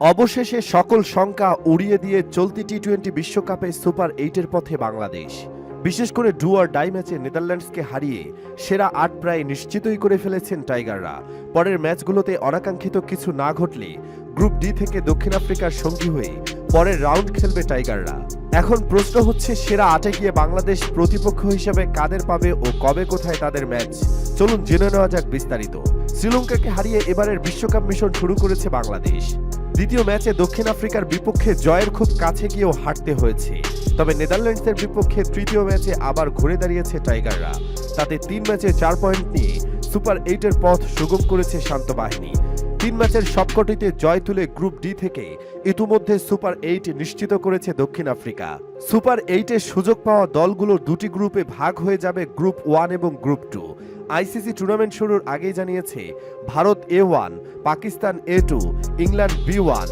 অবশেষে সকল শঙ্কা উড়িয়ে দিয়ে চলতি টি টোয়েন্টি বিশ্বকাপে সুপার এইটের পথে বাংলাদেশ। বিশেষ করে ডুয়ার ডাই ম্যাচে নেদারল্যান্ডসকে হারিয়ে সেরা আট প্রায় নিশ্চিতই করে ফেলেছেন টাইগাররা। পরের ম্যাচগুলোতে অনাকাঙ্ক্ষিত কিছু না ঘটলে গ্রুপ ডি থেকে দক্ষিণ আফ্রিকার সঙ্গী হয়ে পরের রাউন্ড খেলবে টাইগাররা। এখন প্রশ্ন হচ্ছে, সেরা আটে গিয়ে বাংলাদেশ প্রতিপক্ষ হিসেবে কাদের পাবে ও কবে কোথায় তাদের ম্যাচ? চলুন জেনে নেওয়া যাক বিস্তারিত। শ্রীলঙ্কাকে হারিয়ে এবারের বিশ্বকাপ মিশন শুরু করেছে বাংলাদেশ। দ্বিতীয় ম্যাচে দক্ষিণ আফ্রিকার বিপক্ষে জয়ের খুব কাছে গিয়েও হারতে হয়েছে। তবে নেদারল্যান্ডসের বিপক্ষে তৃতীয় ম্যাচে আবার ঘুরে দাঁড়িয়েছে টাইগাররা। তাতে তিন ম্যাচে চার পয়েন্ট নিয়ে সুপার এইটের পথ সুগম করেছে শান্ত বাহিনী। তিন ম্যাচের সবকটিতে জয় তুলে গ্রুপ ডি থেকে ইতিমধ্যে সুপার এইট নিশ্চিত করেছে দক্ষিণ আফ্রিকা। সুপার এইটে সুযোগ পাওয়া দলগুলোর দুটি গ্রুপে ভাগ হয়ে যাবে গ্রুপ ওয়ান এবং গ্রুপ টু। আইসিসি টুর্নামেন্ট শুরুর আগেই জানিয়েছে, Bharat A one Pakistan A two England B one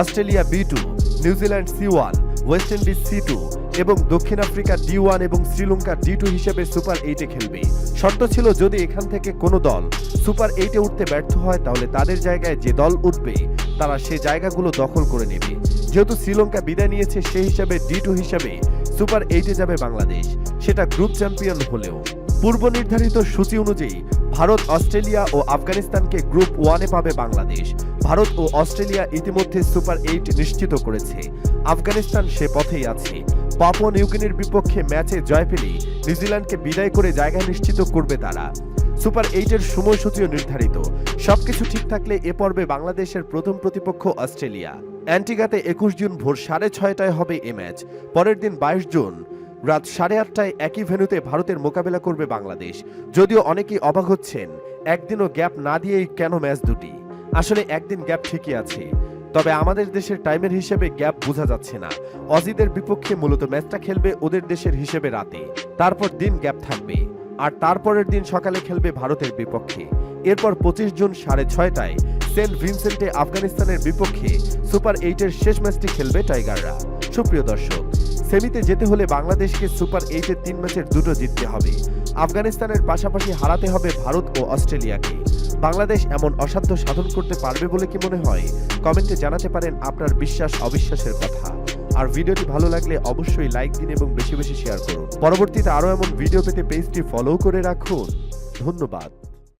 Australia B two New Zealand C one West Indies C two এবং দক্ষিণ আফ্রিকা ডি ওয়ান এবং শ্রীলঙ্কা ডি টু হিসেবে super এইটে খেলবে। শর্ত ছিল যদি এখান থেকে কোনো দল সুপার এইটে উঠতে ব্যর্থ হয়, তাহলে তাদের জায়গায় যে দল উঠবে, তারা সে জায়গাগুলো দখল করে নেবে। যেহেতু শ্রীলঙ্কা বিদায় নিয়েছে সেই হিসাবে ডি টু হিসাবে সুপার এইটে যাবে বাংলাদেশ। সেটা গ্রুপ চ্যাম্পিয়ন হলেও। পূর্ব নির্ধারিত সূচি অনুযায়ী ভারত, অস্ট্রেলিয়া ও আফগানিস্তানকে গ্রুপ ওয়ানে পাবে বাংলাদেশ। ভারত ও অস্ট্রেলিয়া ইতিমধ্যে সুপার এইট নিশ্চিত করেছে। আফগানিস্তান সে পথেই আছে। পাপুয়া নিউগিনির বিপক্ষে ম্যাচে জয় পেলে নিউজিল্যান্ডকে বিদায় করে জায়গা নিশ্চিত করবে তারা। সুপার এইটের সময়সূচিও নির্ধারিত। সবকিছু ঠিক থাকলে এ পর্বে বাংলাদেশের প্রথম প্রতিপক্ষ অস্ট্রেলিয়া। অ্যান্টিগাতে একুশ জুন ভোর সাড়ে ছয়টায় হবে এ ম্যাচ। পরের দিন বাইশ জুন রাত সাড়ে আটটায় একই ভেন্যুতে ভারতের মোকাবেলা করবে বাংলাদেশ। যদিও অনেকেই অবাক হচ্ছেন, একদিনও গ্যাপ না দিয়েই কেন ম্যাচ দুটি? আসলে একদিন গ্যাপ ঠিকই আছে, তবে আমাদের দেশের টাইমের হিসেবে গ্যাপ বোঝা যাচ্ছে না। অজিদের বিপক্ষে মূলত ম্যাচটা খেলবে ওদের দেশের হিসেবে রাতে। তারপর দিন গ্যাপ থাকবে, আর তারপরের দিন সকালে খেলবে ভারতের বিপক্ষে। এরপর পঁচিশ জুন সাড়ে ছয়টায় সেন্ট ভিনসেন্টে আফগানিস্তানের বিপক্ষে সুপার এইটের শেষ ম্যাচটি খেলবে টাইগাররা। সুপ্রিয় দর্শক সেমিতে যেতে হলে বাংলাদেশকে সুপার এইটের তিন ম্যাচের দুটো জিততে হবে। আফগানিস্তানের পাশাপাশি হারাতে হবে ভারত ও অস্ট্রেলিয়াকে। বাংলাদেশ এমন অসাধ্য সাধন করতে পারবে বলে কি মনে হয়? কমেন্টে জানাতে পারেন আপনার বিশ্বাস, অবিশ্বাসের কথা। আর ভিডিওটি ভালো লাগলে অবশ্যই লাইক দিন এবং বেশি বেশি শেয়ার করুন। পরবর্তীতে আরও এমন ভিডিও পেতে পেজটি ফলো করে রাখুন। ধন্যবাদ।